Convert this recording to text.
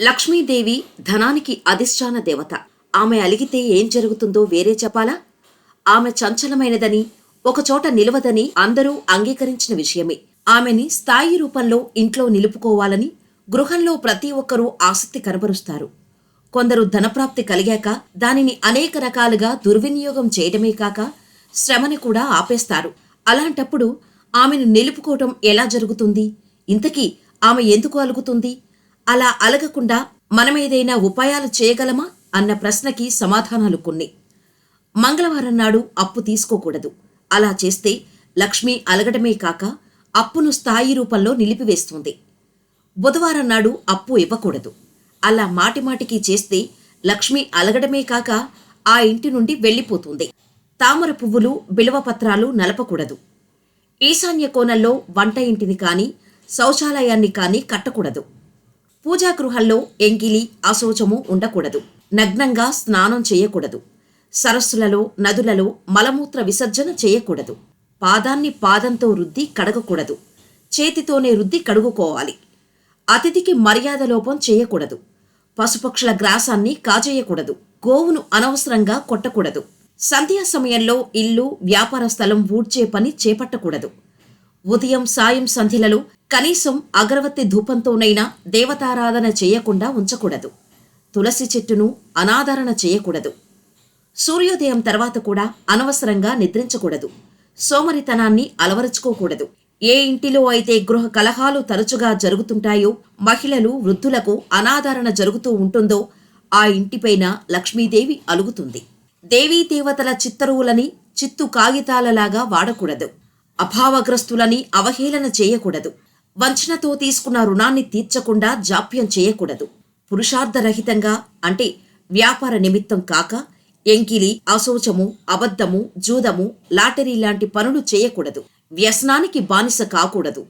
లక్ష్మీదేవి ధనానికి అధిష్టాన దేవత. ఆమె అలిగితే ఏం జరుగుతుందో వేరే చెప్పాలా? ఆమె చంచలమైనదని ఒకచోట నిలవదని అందరూ అంగీకరించిన విషయమే. ఆమెని స్థాయి రూపంలో ఇంట్లో నిలుపుకోవాలని గృహంలో ప్రతి ఒక్కరూ ఆసక్తి కనబరుస్తారు. కొందరు ధనప్రాప్తి కలిగాక దానిని అనేక రకాలుగా దుర్వినియోగం చేయడమే కాక శ్రమని కూడా ఆపేస్తారు. అలాంటప్పుడు ఆమెను నిలుపుకోవటం ఎలా జరుగుతుంది? ఇంతకీ ఆమె ఎందుకు అలుగుతుంది? అలా అలగకుండా మనమేదైనా ఉపాయాలు చేయగలమా అన్న ప్రశ్నకి సమాధానాలు కొన్ని. మంగళవారం నాడు అప్పు తీసుకోకూడదు. అలా చేస్తే లక్ష్మి అలగడమే కాక అప్పును స్థాయి రూపంలో నిలిపివేస్తుంది. బుధవారం నాడు అప్పు ఇవ్వకూడదు. అలా మాటిమాటికి చేస్తే లక్ష్మి అలగడమే కాక ఆ ఇంటి నుండి వెళ్ళిపోతుంది. తామర పువ్వులు బిలవపత్రాలు నలపకూడదు. ఈశాన్య కోణంలో వంట ఇంటిని కానీ శౌచాలయాన్ని కానీ కట్టకూడదు. పూజాగృహాల్లో ఎంగిలి అశౌచము ఉండకూడదు. నగ్నంగా స్నానం చేయకూడదు. సరస్సులలో నదులలో మలమూత్ర విసర్జన చేయకూడదు. పాదాన్ని పాదంతో రుద్ది కడగకూడదు. చేతితోనే రుద్ది కడుగుకోవాలి. అతిథికి మర్యాద లోపం చేయకూడదు. పశుపక్షుల గ్రాసాన్ని కాజేయకూడదు. గోవును అనవసరంగా కొట్టకూడదు. సంధ్యా సమయంలో ఇల్లు వ్యాపార స్థలం ఊడ్చే పని చేపట్టకూడదు. ఉదయం సాయం సంధిలలో కనీసం అగరవత్తి ధూపంతోనైనా దేవతారాధన చేయకుండా ఉంచకూడదు. తులసి చెట్టును అనాదరణ చేయకూడదు. సూర్యోదయం తర్వాత కూడా అనవసరంగా నిద్రించకూడదు. సోమరితనాన్ని అలవరుచుకోకూడదు. ఏ ఇంటిలో అయితే గృహ కలహాలు తరచుగా జరుగుతుంటాయో మహిళలు వృద్ధులకు అనాదరణ జరుగుతూ ఉంటుందో ఆ ఇంటిపైన లక్ష్మీదేవి అలుగుతుంది. దేవీ దేవతల చిత్తరువులని చిత్తు కాగితాలలాగా వాడకూడదు. అభావగ్రస్తులని అవహేళన చేయకూడదు. వంచనతో తీసుకున్న రుణాన్ని తీర్చకుండా జాప్యం చేయకూడదు. పురుషార్థరహితంగా అంటే వ్యాపార నిమిత్తం కాక ఎంకిలి అశోచము అబద్ధము జూదము లాటరీ లాంటి పనులు చేయకూడదు. వ్యసనానికి బానిస కాకూడదు.